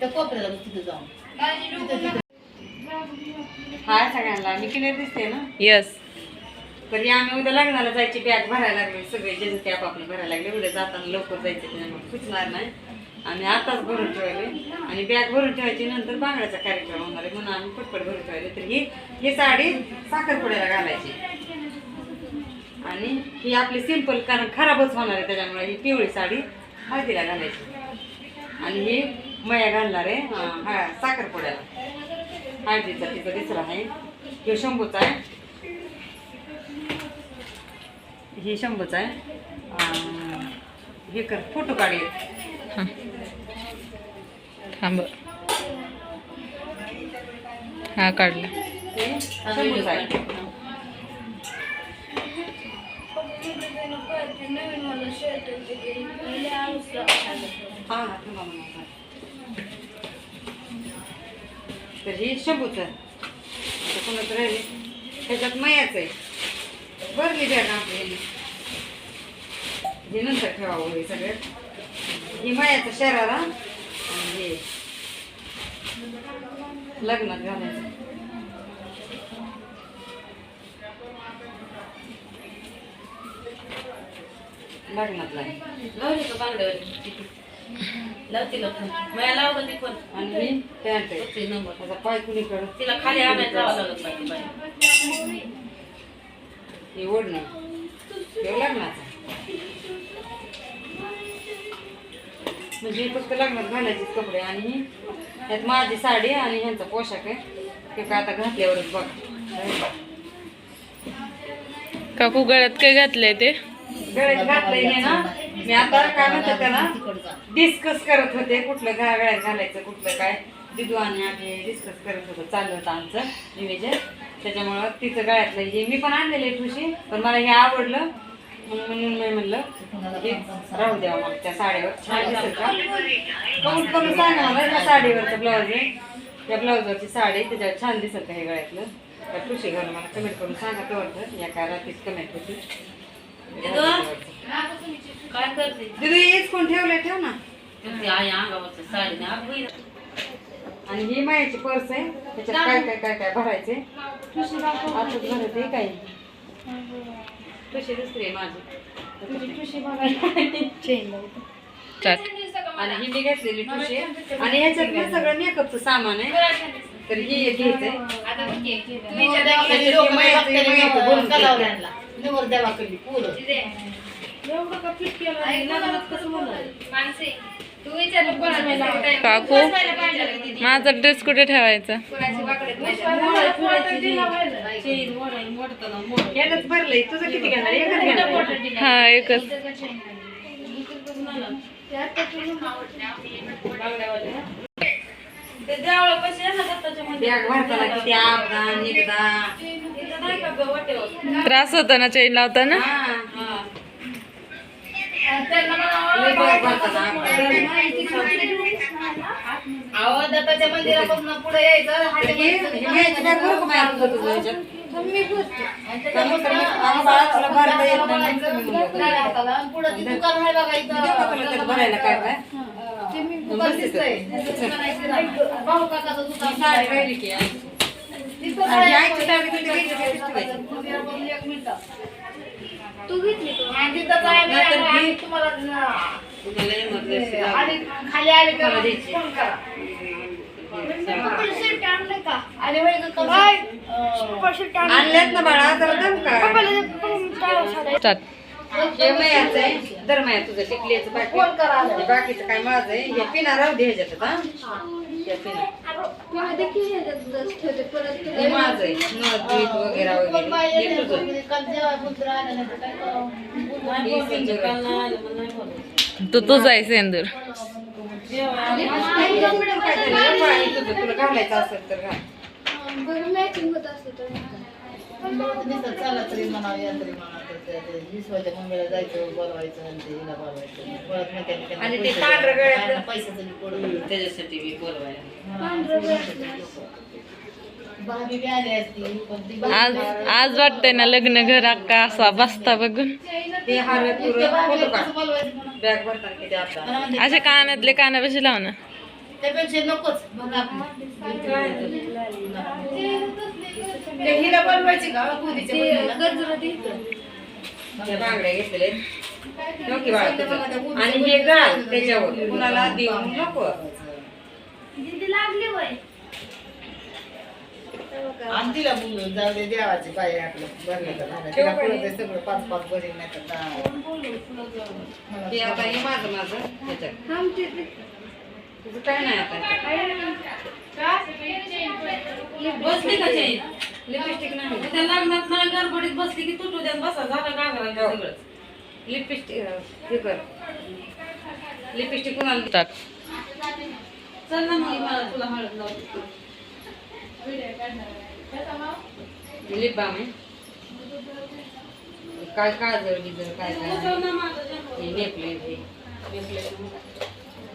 त्या कोपऱ्याला तिथे जाऊन हाय सगळ्यांना. मी क्लिअर दिसते ना? यस तरी आम्ही उद्या लग्नाला जायची बॅग भरायला लागले. सगळे जे ते आपापले भरायला लागले. उद्या जाताना लवकर जायचं त्याच्यामुळे सुचणार नाही. आम्ही आताच भरून ठेवले. आणि बॅग भरून ठेवायची नंतर बांगड्याचा कार्यक्रम होणार आहे म्हणून आम्ही पटपट भरून ठेवले. तर ही ही साडी साखरपुड्याला घालायची. आणि ही आपली सिंपल कारण खराबच होणार आहे त्याच्यामुळे ही पिवळी साडी हळदीला घालायची. आणि ही मया घालणार आहे हा साखरपुड्याला हळदीचा तिचा दिसरा आहे. ह्यो शंभूचा आहे. हे शंभूचं आहे. हे कर फोटो काढे थांब. हा काढला. हे शंभूचं आहे. तर हे शंभूचं आहे. आता कोणाचं राहिले त्याच्यात मयाचं आहे भरली ना आपली ह्यानी. हे नंतर ठेवावं हे सगळं ही मयाचं शहराला आणि हे लग्नात घालायचं आहे. लावली का बांगड्यावर लावती का फोन. मला लाव का ती फोन. आणि ही पॅन्ट आहे ते नंबर त्याचा पाय कुणीकडं तिला खाली आणायला जावं लागत बाई बाई. हे ओढणं हे लग्नाचं म्हणजे फक्त लग्नात घालायचेच कपडे आणि ही यात माझी साडी आणि ह्यांचा पोशाख आहे. ते काय आता घातल्यावरच बघ. काकू गळ्यात काय घातलंय ते? गळ्यात घातलंय हे ना. मी आता काय म्हणतात त्याला डिस्कस करत होते कुठलं घा गळ्यात घालायचं कुठलं काय. दिदू आणि आम्ही डिस्कस करत होतो चाललं होतं आमचं निवेदन. त्याच्यामुळं तिचं गळ्यातलं हे मी पण आणलेलं आहे ठुशी पण मला हे आवडलं. म्हणून म्हणून मी म्हणलं हे राहू द्यावं मग त्या साडीवर. छान दिसेल का? कमीत कमी सांगा मला त्या साडीवरचं ब्लाऊज आहे. त्या ब्लाऊजवरची साडी त्याच्यावर छान दिसेल का हे गळ्यातलं? त्या ठुशी घालून मला कमेंट करून सांगा तेवढं या काय रात्रीच कमेंट होती काय करते? दिदू हेच कोण ठेवलंय? ठेव ना. ती आई अंगावरचं साडी नाही अगं बाई, आणि ही मायाची पर्स आहे. त्याच्यात काय काय काय काय भरायचे आताच भरत. आहे काही तुशी दुसरी आहे माझी. चाट आणि ही मी घेतलेली ठुशी आणि ह्याच्यात ना सगळं मेकअपचं सामान आहे. तर ही काकू माझा ड्रेस कुठे ठेवायचा? यातच भरलंय. तुझं किती घेणार? एकच घेणार. हा एकच. बॅग भरताना किती अपदा निघदा त्रास होता ना चेन लावताना हा, हा. लय बॅग भरताना अपदा. अहो दत्ताच्या मंदिरापासून पुढे यायचं तर हाटे हे- हे घ्यायची बॅग बरं का माया तुझं तुझं ह्याच्यात? का मग तर मग आम्हा बाळा तुला भरता येत नाही म्हणून कमी म्हणलं. पुढे ती दुकान आहे देऊ का तुला त्यात भरायला काय काय दुकान दिसतंय. भाऊ काकाचं दुकान साडी राहिली की आई. आणि आईची साडी तुला घ्यायची का? तिथं ठेवायची? आणि तिथं काय नाही, नाहीतर आम्ही ही- तुम्हाला तुला emergency आणि लागली. खाली आले का? मला द्यायची. फोन करा. आणि आणल्यात ना बाळा जरा दम का स्टार्ट. हे मयाचं आहे. दर मया तुझं टिकलीचं बाकी फोन करा बाकीचं काय माझं आहे? हे पिना राहू दे ह्याच्यात हा? हे पिना हे माझं आहे. वगैरे वगैरे. हे तुझं तर? हे सिंदूर. तू तुझा आहे सेंदूर. आणि काय झालं? पहा, तुझं तुला घालायचं असेल तर घाल. नुसतं चला तरी म्हणावं, या तरी म्हणावं. तर ते- ते विश्वाच्या मम्मीला जायचं, बोलवायचं आणि ते हिला बोलवायचं. परत मग त्यांनी त्यांना आणि ते पैसे पांढरं द्यायचे. गळ्यातलं- त्यांना पैशाचं बी पडून. त्याच्यासाठी मी बोलवायला भाभी बी आली असती, पण ती आज आज वाटतंय ना लग्न घर अक्का असा बसता बघून ते? बॅग भरताना किती आता असे कानातले कानापाशी लाव ना त्यापेक्षा नकोच. ते हिला बनवायची का? बांगड्या बाळा तुझं. आणि हे घाल त्याच्यावर. कुणाला देऊ नको. आणि तिला बोलून जाऊ दे देवाची बाई आपलं. झालं. तिला सगळं पाच पाच बरी नाही तर माझं माझं. तुझं काय नाही आता बसली का चेन? लिपस्टिक नाही. त्या लग्नात नाही गडबडीत बसली की तुटू द्या बसा झालं गागरा सगळं. लिपस्टिक हे कर. लिपस्टिक कुणाला टाक. चल ना मग मला तुला हळद लावते लिप बाम आहे काय बिजळ काय काय? चल ना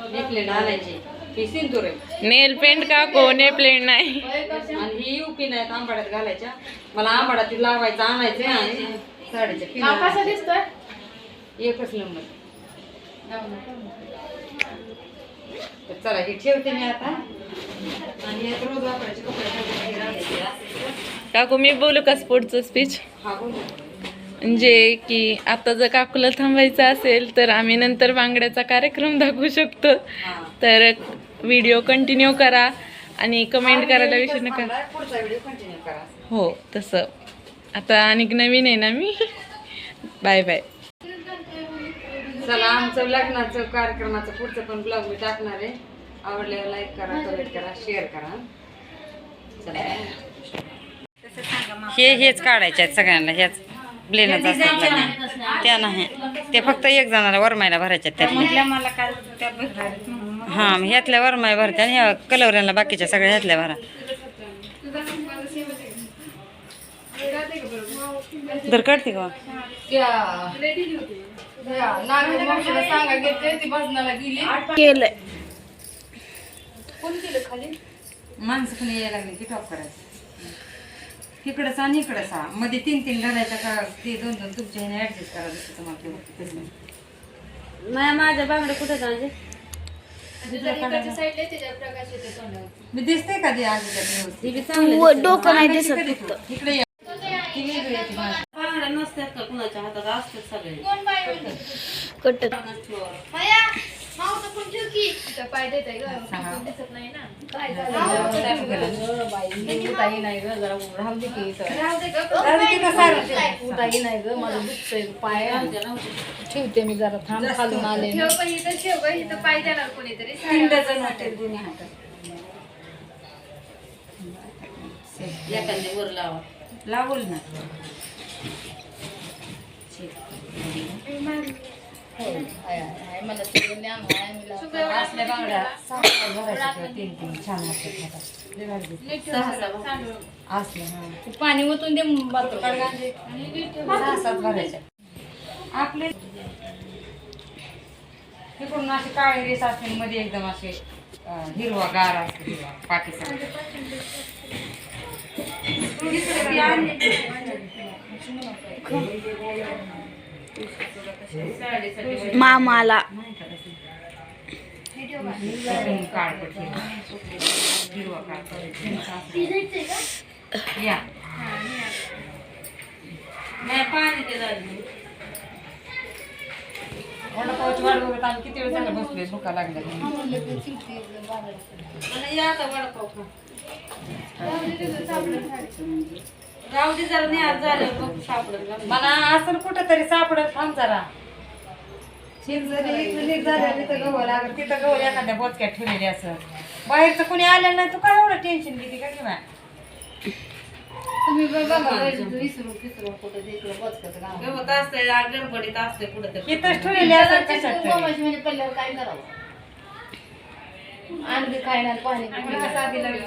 आणायचे हे सिंदूर आहे. नेल पेंट का कोणे प्लेन नाही? आणि ही युपी नाहीत आंबाड्यात घालायच्या. मला आंबाड्यात लावायचं आणायचं आणि साडीच्या हा, कसा पिना दिसतोय? एकच नंबर. तर चला हे ठेवते मी आता. आणि यात रोज वापरायचे कपडे ठेवते, हे घालायचे. असं. काकू मी बोलू का स्पोर्टचं स्पीच हा बोलू. म्हणजे की आता जर काकूला थांबायचं असेल तर आम्ही नंतर बांगड्याचा कार्यक्रम दाखवू शकतो. तर व्हिडिओ कंटिन्यू करा आणि कमेंट करायला विसरू नका. हो तसं. आता आणि नवीन आहे ना मी. Bye bye. चला आमचं लग्नाचं कार्यक्रमाचं पुढचं पण ब्लॉग मी टाकणार आहे. आवडल्यावर लाईक करा कमेंट करा शेअर करा. चला. हे हेच काढायचे आहेत सगळ्यांना ह्याच ब्लेनच असतात. त्या नाही. ते फक्त एक जणाला वरमायला भरायचे आहेत त्यातल्या मला काय त्या हा ह्यातल्या वरमाय भरते आणि ह्या कलवऱ्यांना बाकीच्या सगळ्या ह्यातल्या भरा. दर काढते का? केलंय. माणसं पण यायला लागली की टॉप करायचं. इकडंच आणि इकडंच हा मध्ये तीन तीन घालायच्या का ते दोन दोन तुमच्या ह्याने ऍडजस्ट करा जसं तुम्हाला माझ्या बांगड्या कुठे जायचे मी दिसते का ते? डोकं नाही दिसत इकडे या. ती वेगळी आहे ती माझी. बांगड्या नसतात का कुणाच्या हातात? असतात सगळे. उठाही नाही ग जरा राहू दे की इथं. राहू दे का सारं? उठाही नाही ग माझं दुखतंय पाय ठेवते मी जरा थांब खालून आले ना. तीन डझन होते दोन्ही हातात एखादी वर लावा लावल ना हो, आहे, आहे, आहे. मला ज्ञान तीन तीन छान पाणी ओतून दे बाथरूम सात भरायच्या आपले तिकडून असे काळे रेस असते मध्ये एकदम असे हिरवा गार असते हिरवा पाकिस्तान मामाला. या किती वेळ झाला बसले भुका लागल्या या राहू दे जरा नाही आज झालं बघ सापडत मला असं कुठं तरी सापडत थांब जरा. शेत जरी इथं नीट झालं तिथं गहू लागत तिथं गहू एखाद्या बोचक्यात ठेवलेली असं. बाहेरचं कोणी आलं नाही तू काय एवढं टेन्शन घेते का किंवा? तुम्ही बघा विसरून फिसरून कुठं ते इकडं बसतात गावात. गवत असते गडबडीत असते कुठं तरी इथंच ठेवलेली असं कशात तरी. कोमाशी म्हणजे काय करावं? आणखी काय नाही पाणी. आणि असं आधी लागलं.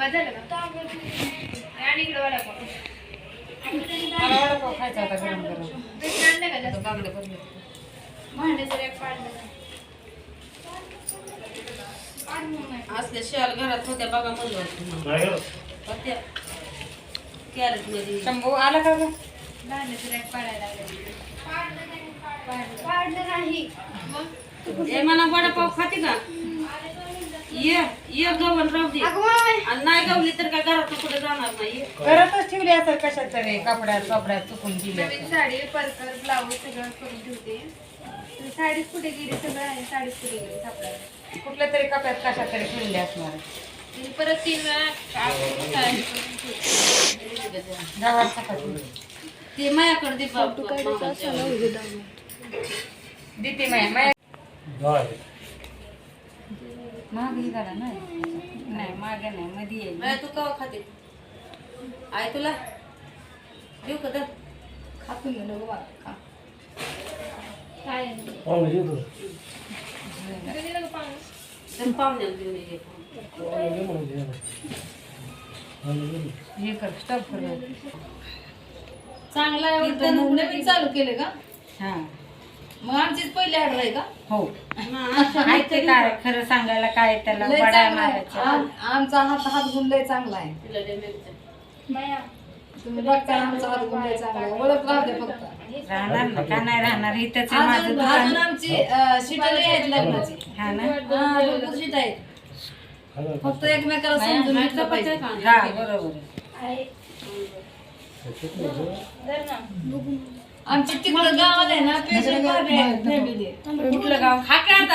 मला वडापाव खायचा होता गरम गरम बांगडे भरले असल्या शाल घरात होत्या बघा म्हणलं होतं होत्या. कॅरेटमध्ये. शंभू आला का गं? ए मला वडापाव खाते का? ये ये गवण राहू दे. आणि नाही गवली तर काय घरात कुठे जाणार नाही ये. घरातच ठेवली असेल कशात तरी कपड्यात कपड्यात चुकून दिली नवीन साडी परकर ब्लाऊज सगळं करून ठेवते. तर साडीच कुठे गेली सगळं? आहे साडीच कुठे गेली? सापडायला कुठल्या तरी कपड्यात कशात तरी ठेवली असणार. आणि परत तीन वेळा आपण साडी करून ठेवते. गावात सकाळी ते मायाकडे दे बाप मामाच्या. देते माया माया महाग ही झाला नाही नाही मागे नाही मध्ये येईल माया तू कवा खाते? आहे तुला? देऊ का तर खातून घेऊन नको बाबा, खा. काय आहे? कधी नको पाहू? तर पाहुण्याला देऊन ये हे कर स्टॉप कर. चांगला. नवीन चालू केले का? हा. मग आमचीच पहिली ऑर्डर आहे का? हो. आहे ते काय? खरं सांगायला काय त्याला लय बडा चांगला आहे. मारायचा? आम- आमचा हात हात गुण लय चांगला आहे. तुम्ही बघता आमचा हात गुण लय चांगला आहे. ओळख राहते फक्त. राहणार ना? का नाही राहणार? इथंच आहे माझं अजून अजून दुकान आमची शीट आहेत लग्नाची. हा ना? हा, भरपूर शीट आहेत. फक्त एकमेकाला समजून घेतलं पाहिजे. का? हा बरोबर आहे. आहे. धर ना. आमची तिकडं गावाला आहे ना पेशंट कुठलं गाव खा की आता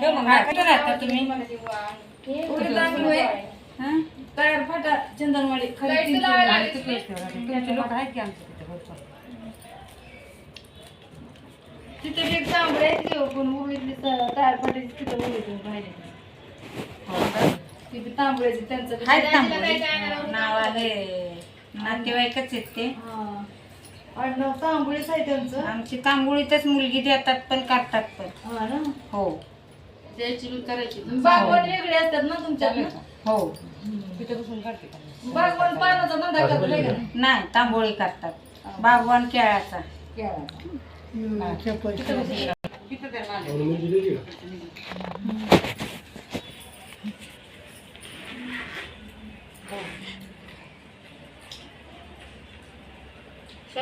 ठेव मग कुठं राहता तुम्ही हा? फाटा चंदनवाडी खाली. तुमचे लोक आहेत की आमच्या तिथे भरपूर. तिथे बी एक तांबडे पण तयार फाट्याची तिथं हो का? तांबड्याची त्यांचं बी- आहेत तांबोळी नाव आले नातेवाईकच आहेत ते हा. आडनाव तांबुळेच आहे त्यांचं. आमची तांबोळीतच मुलगी देतात पण करतात पण. हा ना? हो. द्यायची मी करायची. बागवान वेगळे असतात ना तुमच्यात ना? हो बागवान पानाचा धंदा नाही का? नाही तांबोळी करतात. बागवान केळाचा. केळाचा. तर.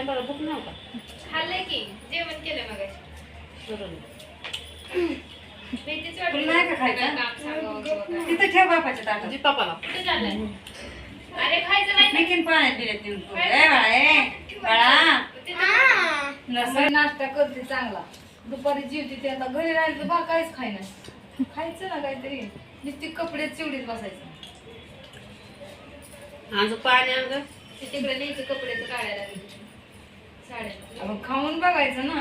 शंभर भूक नाही का खाल्लंय की जेवण केलं मगाशी. भीतीच वाटते. तुला नाही का खायचं? काम सांगावं किंवा काय. तिथं ठेव बापाच्या ताटात. दे पापाला कुठे चाललाय? अरे खायचं नाही. पाण्यात बिण्यात नेऊन ठेव. ए बाळा ए बाळा. सकाळी नाश्ता करते चांगला. दुपारी जेवते ते आता घरी राहिले तर बा काहीच खाय नाही. खायचं ना काहीतरी. नुसती कपडे चिवडीत बसायचं. पाणी आणलं. ते तिकडे न्यायचे कपड्याचं काढायला लागले. आपण खाऊन बघायचं ना.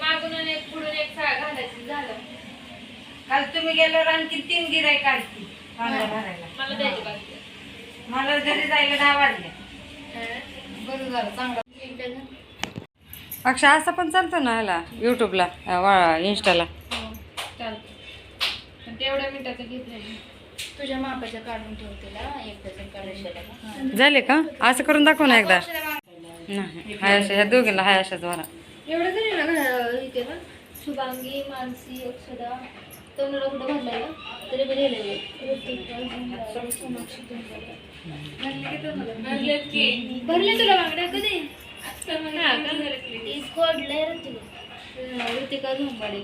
मागून आणि एक पुढून एक साड घालायची झालं. काल तुम्ही गेल्यावर आणखी तीन गिराई काढती. मला द्यायची मला घरी जायला दहा वाजले. बरं झालं चांगला अक्षा असं पण चालतं ना ह्याला युट्यूबला वा चालतं तेवढ्या मिनिटाचं घेतलं तुझ्या काढून ठेवतेला एक डझन काढायला झाले का? असं करून दाखव ना एकदा. नाही हाय अशा ह्या दोघीला हाय अशाच वाला एवढं तरी ना इथे ना शुभांगी मानसी अक्षदा कुठं तरी भरले तुला बांगड्या कधी ऋतिका झोंबाडे.